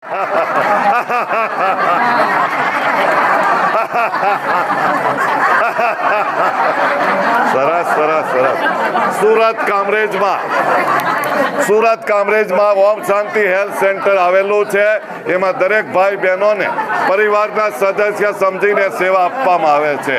Será. Surat કામરેજમાં. સુરત કામરેજમાં Om Shanti health centre આવેલું છે. એમાં દરેક ભાઈ બહેનોને પરિવારના સદસ્ય સમજીને સેવા આપવામાં આવે છે.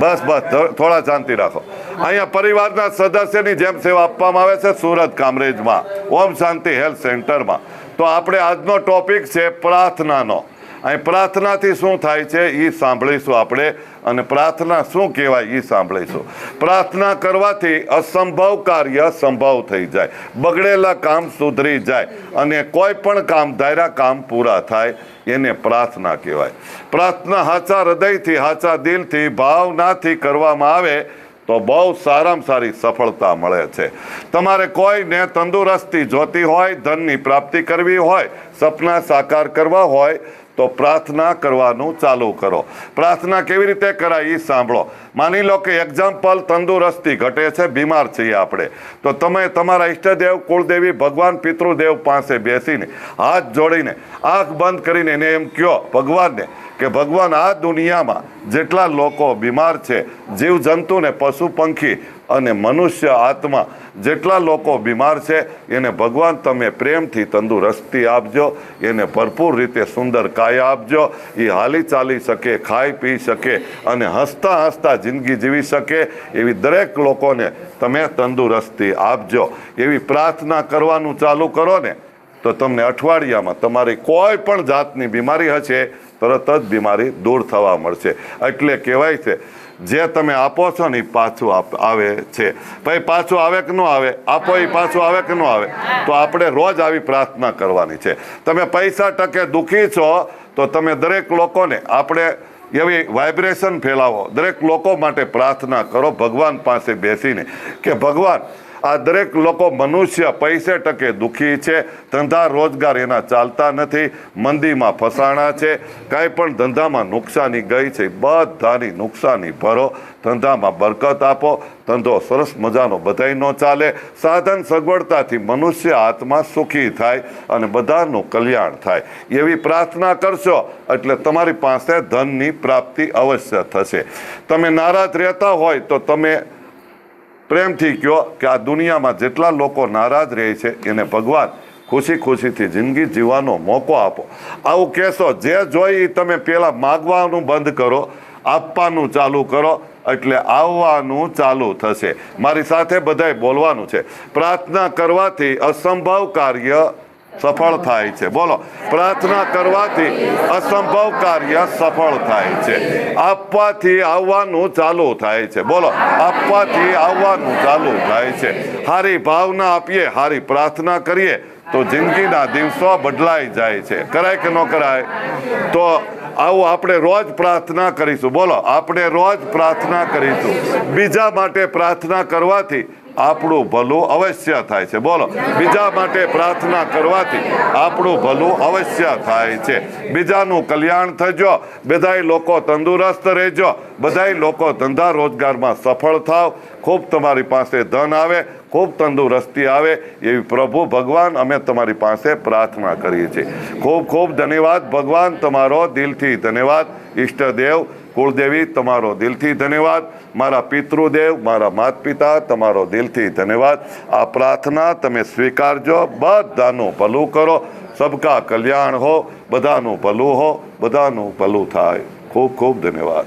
બસ બસ થોડા શાંતિ રાખો. અહીંયા પરિવારના સદસ્યની જેમ સેવા આપવામાં આવે છે સુરત કામરેજમાં, ઓમ શાંતિ હેલ્થ સેન્ટરમાં. તો આપણે આજનો ટોપિક છે પ્રાર્થનાનો. અહીં પ્રાર્થનાથી શું થાય છે એ સાંભળીશું આપણે અને પ્રાર્થના શું કહેવાય એ સાંભળીશું. પ્રાર્થના કરવાથી અસંભવ કાર્ય સંભવ થઈ જાય. બગડેલા કામ સુધરી જાય અને કોઈ પણ કામ ધાર્યા કામ પૂરા થાય એને પ્રાર્થના કહેવાય. પ્રાર્થના હાચા હૃદયથી, હાચા દિલથી, ભાવનાથી કરવામાં આવે તો બહુ સારામાં સારી સફળતા મળે છે. તમારે કોઈને તંદુરસ્તી જોતી હોય, ધનની પ્રાપ્તિ કરવી હોય સપના સાકાર કરવા હોય તો પ્રાર્થના કરવાનું ચાલુ કરો. પ્રાર્થના કેવી રીતે કરાય એ સાંભળો. માની લો કે એક્ઝામ્પલ તંદુરસ્તી ઘટે છે, બીમાર છીએ આપણે. તો તમે તમારા ઈષ્ટદેવ કુળદેવી ભગવાન પિતૃદેવ પાસે બેસીને હાથ જોડીને, આંખ બંધ કરીને એને એમ કહો ભગવાનને કે ભગવાન આ દુનિયામાં જેટલા લોકો બીમાર છે જીવજંતુ ને પશુ પંખી અને મનુષ્ય આત્મા જેટલા લોકો બીમાર છે, એને ભગવાન તમે પ્રેમથી તંદુરસ્તી આપજો, એને ભરપૂર રીતે સુંદર કાયા આપજો એ હાલી ચાલી શકે, ખાઈ પી શકે અને હસતા હસતા જિંદગી જીવી શકે, એવી દરેક લોકોને તમે તંદુરસ્તી આપજો. એવી પ્રાર્થના કરવાનું ચાલુ કરો ને, તો તમને અઠવાડિયામાં તમારી કોઈ પણ જાતની બીમારી હશે, તરત જ બીમારી દૂર થવા મળશે. એટલે કહેવાય છે જે તમે આપો છો ને એ પાછું આવે છે. ભાઈ પાછું આવે કે ન આવે? આપો એ પાછું આવે કે ન આવે? તો આપણે રોજ આવી પ્રાર્થના કરવાની છે. તમે પૈસા ટકે દુઃખી છો, તો તમે દરેક લોકોને આપણે એવી વાઇબ્રેશન ફેલાવો. દરેક લોકો માટે પ્રાર્થના કરો, ભગવાન પાસે બેસીને કે ભગવાન આ દરેક લોકો મનુષ્ય પૈસે ટકે દુઃખી છે. ધંધા રોજગાર એના ચાલતા નથી. મંદીમાં ફસાણા છે. કાંઈ પણ ધંધામાં નુકસાની ગઈ છે. બધાની નુકસાની ભરો. ધંધામાં બરકત આપો. ધંધો સરસ મજાનો બધાય ન ચાલે. સાધન સગવડતાથી મનુષ્ય આત્મા સુખી થાય અને બધાનું કલ્યાણ થાય. એવી પ્રાર્થના કરશો એટલે તમારી પાસે ધનની પ્રાપ્તિ અવશ્ય થશે. તમે નારાજ રહેતા હોય તો તમે પ્રેમથી કહો કે આ દુનિયામાં જેટલા લોકો નારાજ રહે છે, એને ભગવાન ખુશી ખુશીથી જિંદગી જીવવાનો મોકો આપો. આવું કહેશો, જે જોઈ તમે પહેલાં માગવાનું બંધ કરો, આપવાનું ચાલુ કરો, એટલે આવવાનું ચાલુ થશે. મારી સાથે બધાય બોલવાનું છે. પ્રાર્થના કરવાથી અસંભવ કાર્ય સફળ થાય છે. બોલો, પ્રાર્થના કરવાથી અસંભવ કાર્ય સફળ થાય છે. આપવાથી આવવાનું ચાલુ થાય છે. બોલો, આપવાથી આવવાનું ચાલુ થાય છે. હારી ભાવના આપીએ, હારી પ્રાર્થના કરીએ, તો જિંદગીના દિવસો બદલાઈ જાય છે. કરાય કે ન કરાય? તો આવું આપણે રોજ પ્રાર્થના કરીશું. બોલો, આપણે રોજ પ્રાર્થના કરીશું. બીજા માટે પ્રાર્થના કરવાથી આપણું ભલું અવશ્ય થાય છે. બોલો, બીજા માટે પ્રાર્થના કરવાથી આપણું ભલું અવશ્ય થાય છે. બીજાનું કલ્યાણ થજો. બધાય લોકો તંદુરસ્ત રહેજો. બધાય લોકો ધંધા રોજગારમાં સફળ થાવ. ખૂબ તમારી પાસે ધન આવે, ખૂબ તંદુરસ્તી આવે એવી પ્રભુ ભગવાન અમે તમારી પાસે પ્રાર્થના કરીએ છીએ. ખૂબ ખૂબ ધન્યવાદ. ભગવાન, તમારો દિલથી ધન્યવાદ. ઈષ્ટદેવ કુળદેવી, તમારો દિલથી ધન્યવાદ. મારા પિતૃદેવ, મારા માતા પિતા તમારો દિલથી ધન્યવાદ. આ પ્રાર્થના તમે સ્વીકારજો. બધાનું ભલું કરો. સબકા કલ્યાણ હો. બધાનું ભલું હો. બધાનું ભલું થાય. ખૂબ ખૂબ ધન્યવાદ.